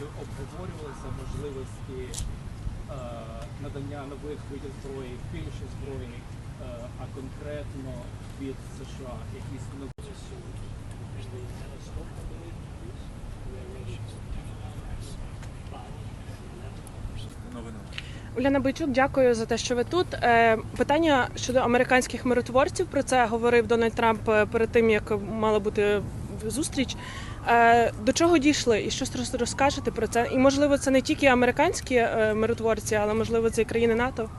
чи обговорювалися можливості е, надання нових видів зброї, більше зброї, е, а конкретно від США, якісь нові Уляна Бойчук, дякую за те, що ви тут. Е, Питання щодо американських миротворців. Про це говорив Дональд Трамп перед тим, як мала бути зустріч. Е, До чого дійшли і що роз- розкажете про це? І можливо, це не тільки американські е, миротворці, але можливо це і країни НАТО.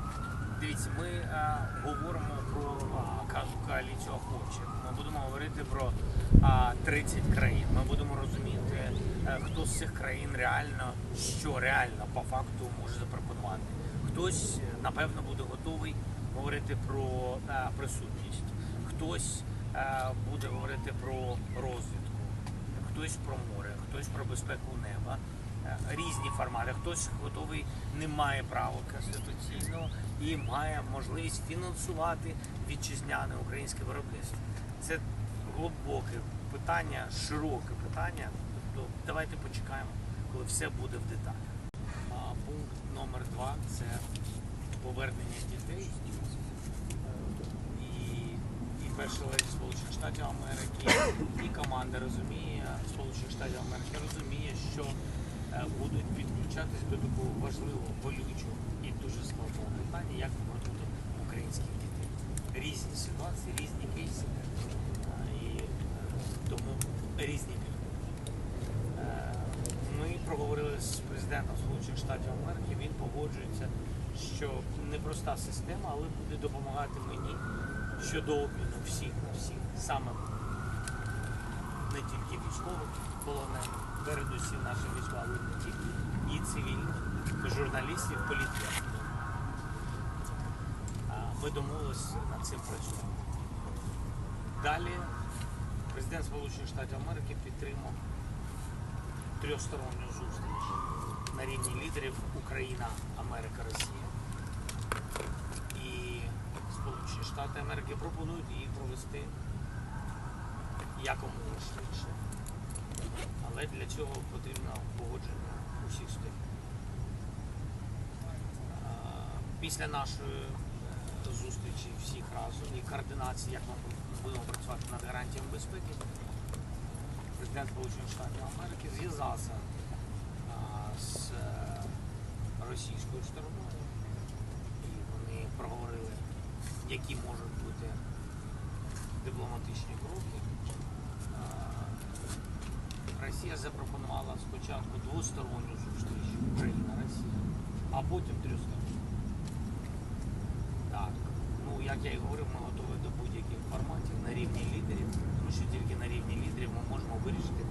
Дивіться, ми е, говоримо про а, ка- коаліцію охочих. Ми будемо говорити про а, 30 країн. Ми будемо розуміти, хто з цих країн реально, що реально по факту може запропонувати. Хтось, напевно, буде готовий говорити про присутність, хтось буде говорити про розвідку, хтось про море, хтось про безпеку неба. Е, Різні формати. Хтось готовий не має права конституційного і має можливість фінансувати вітчизняне українське виробництво. Це глибоке питання, широке питання. Тобто давайте почекаємо, коли все буде в деталях. Пункт номер два це повернення дітей. Перший леді Сполучених Штатів Америки, і команда розуміє Сполучених Штатів Америки розуміє, що е, будуть підключатись до такого важливого, болючого і дуже складного питання, як повернути українських дітей. Різні ситуації, різні кейси, е, і е, тому різні. Е, Ми проговорили з президентом Сполучених Штатів Америки. Він погоджується, що непроста система, але буде допомагати мені щодо обміну всіх на всіх, саме не тільки військових полонених, передусім наших військових і цивільних, журналістів, політиків. Ми домовилися над цим працювати. Далі президент Сполучених Штатів Америки підтримав трьохсторонню зустріч на рівні лідерів Україна, Америка, Росія. І Сполучені Штати Америки пропонують її провести якомога швидше. Але для цього потрібно погодження усіх сторін. Після нашої е, зустрічі всіх разом і координації, як ми будемо працювати над гарантіями безпеки, президент Сполучених Штатів Америки зв'язався з е, російською стороною, і вони проговорили, які можуть бути дипломатичні кроки. Росія запропонувала спочатку двосторонню зустріч Україна-Росія, а потім трьохсторонню. Так, ну як я і говорив, ми готові до будь-яких форматів на рівні лідерів, тому що тільки на рівні лідерів ми можемо вирішити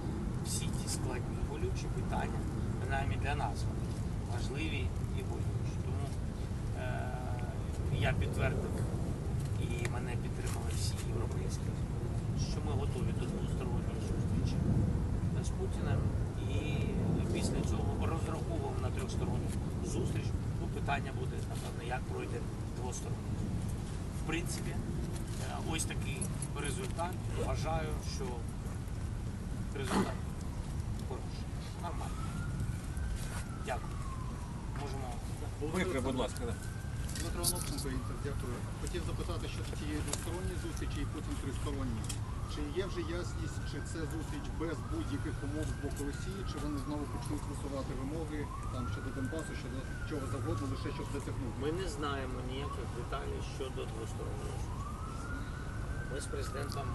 всі ті складні болючі питання, принаймні для нас вони важливі і болючі. Я підтвердив і мене підтримали всі європейські, що ми готові до двосторонньої зустрічі з Путіним і після цього розраховуємо на трьохсторонню зустріч. Ну, питання буде, напевно, як пройде двосторонньо. В принципі, е, ось такий результат. Вважаю, що результат хороший. Нормально. Дякую. Можемо. Викри, будь ласка. Дмитро Онопченко, дякую. Хотів запитати щодо цієї двосторонньої зустрічі і потім тристоронньої. Чи є вже ясність, чи це зустріч без будь-яких умов з боку Росії, чи вони знову почнуть висувати вимоги там щодо Донбасу, щодо чого завгодно, лише щоб затягнути? Ми не знаємо ніяких деталей щодо двостороннього зустрічі. Ми з президентом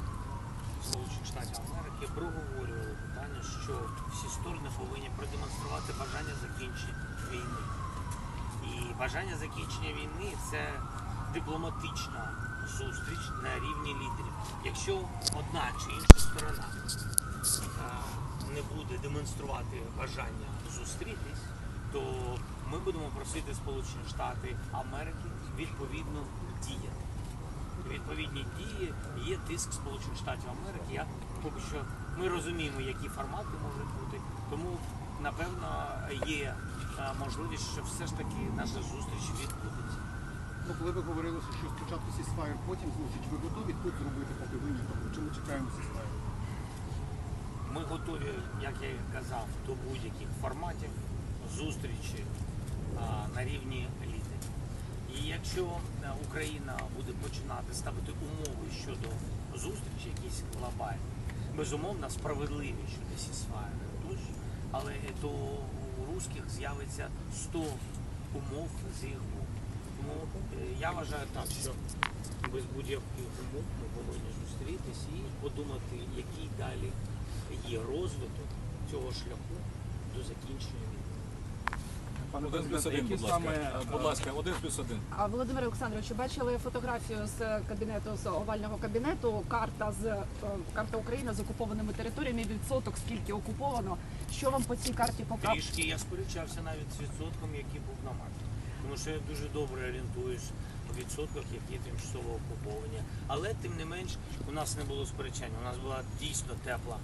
Сполучених Штатів Америки проговорювали питання, що всі сторони повинні продемонструвати бажання закінчення війни. І бажання закінчення війни це дипломатична зустріч на рівні лідерів. Якщо одна чи інша сторона не буде демонструвати бажання зустрітись, то ми будемо просити Сполучені Штати Америки відповідно діяти. Відповідні дії є тиск Сполучених Штатів Америки. Я поки що ми розуміємо, які формати можуть бути. Тому напевно є е, можливість, що все ж таки наша зустріч відбудеться. Ну, коли ви говорили, що спочатку сісфайр, потім зустріч, ви готові тут зробити, поки ви ні? Тобто, чи ми чекаємо сісфайр? Ми готові, як я і казав, до будь-яких форматів зустрічі а, на рівні лідерів. І якщо е, Україна буде починати ставити умови щодо зустрічі, якісь глобальні, безумовно справедливі щодо сісфайри, але то русських з'явиться 100 умов з їх боку. Тому е, я вважаю так, що без будь-яких умов ми повинні зустрітись і подумати, який далі є розвиток цього шляху до закінчення війни. Пане Один плюс один, будь ласка. Е, Будь ласка, один плюс один. А Володимир Олександрович, бачили фотографію з кабінету з овального кабінету. Карта з е, карта України з окупованими територіями. Відсоток скільки окуповано. Що вам по цій карті показує? Трішки я сперечався навіть з відсотком, який був на марті. Тому що я дуже добре орієнтуюсь у відсотках, які тимчасово окуповані. Але тим не менш у нас не було сперечання. У нас була дійсно тепла,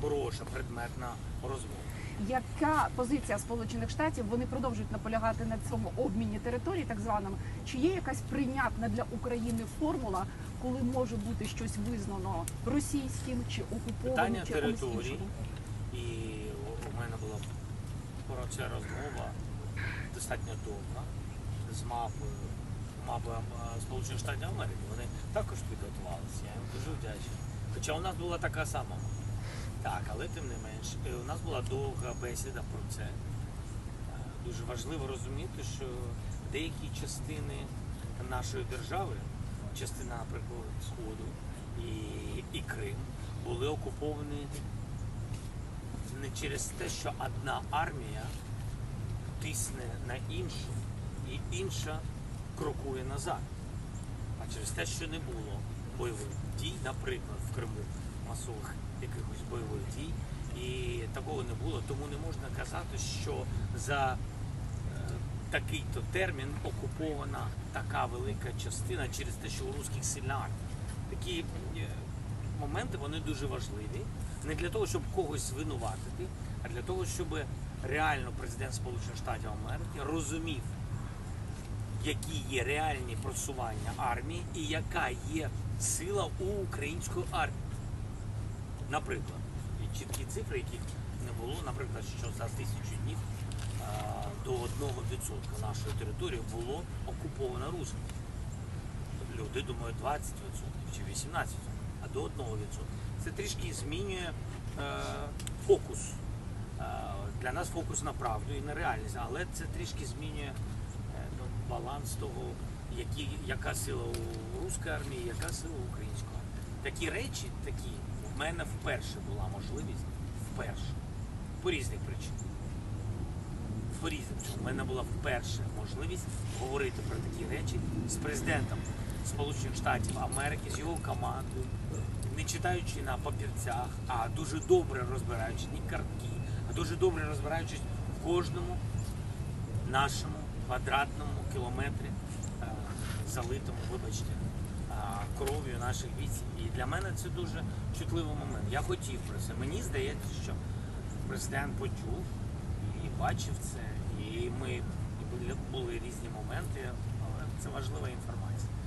хороша, предметна розмова. Яка позиція Сполучених Штатів? Вони продовжують наполягати на цьому обміні територій, так званому. Чи є якась прийнятна для України формула, коли може бути щось визнано російським чи окупованим Питання чи територій. І у- у мене була про це розмова достатньо довга з мапою, мапою Сполучених Штатів Америки. Вони також підготувалися. Я їм дуже вдячний. Хоча у нас була така сама мапа. Так, але тим не менш, е, у нас була довга бесіда про це. Е, Дуже важливо розуміти, що деякі частини нашої держави, частина, наприклад, Сходу і, і Крим, були окуповані не через те, що одна армія тисне на іншу, і інша крокує назад. А через те, що не було бойових дій, наприклад, в Криму масових якихось бойових дій, і такого не було, тому не можна казати, що за е, такий-то термін окупована така велика частина через те, що у русських сильна армія. Такі е, моменти вони дуже важливі. Не для того, щоб когось звинуватити, а для того, щоб реально президент Сполучених Штатів Америки розумів, які є реальні просування армії і яка є сила у української армії. Наприклад, чіткі цифри, яких не було, наприклад, що за тисячу днів до 1% нашої території було окуповано русскими. Люди думають 20% чи 18%, а до 1%. Це трішки змінює е, фокус. Е, для нас фокус на правду і на реальність, але це трішки змінює е, ну, баланс того, які, яка сила у руської армії, яка сила у української армії. Такі речі, такі, в мене вперше була можливість, вперше, по різних причинах. По різним. У мене була вперше можливість говорити про такі речі з президентом Сполучених Штатів Америки, з його командою, не читаючи на папірцях, а дуже добре розбираючись, не картки, а дуже добре розбираючись в кожному нашому квадратному кілометрі, е, залитому, вибачте, кров'ю наших бійців. І для мене це дуже чутливий момент. Я хотів про це. Мені здається, що президент почув і бачив це, і ми були різні моменти, але це важлива інформація.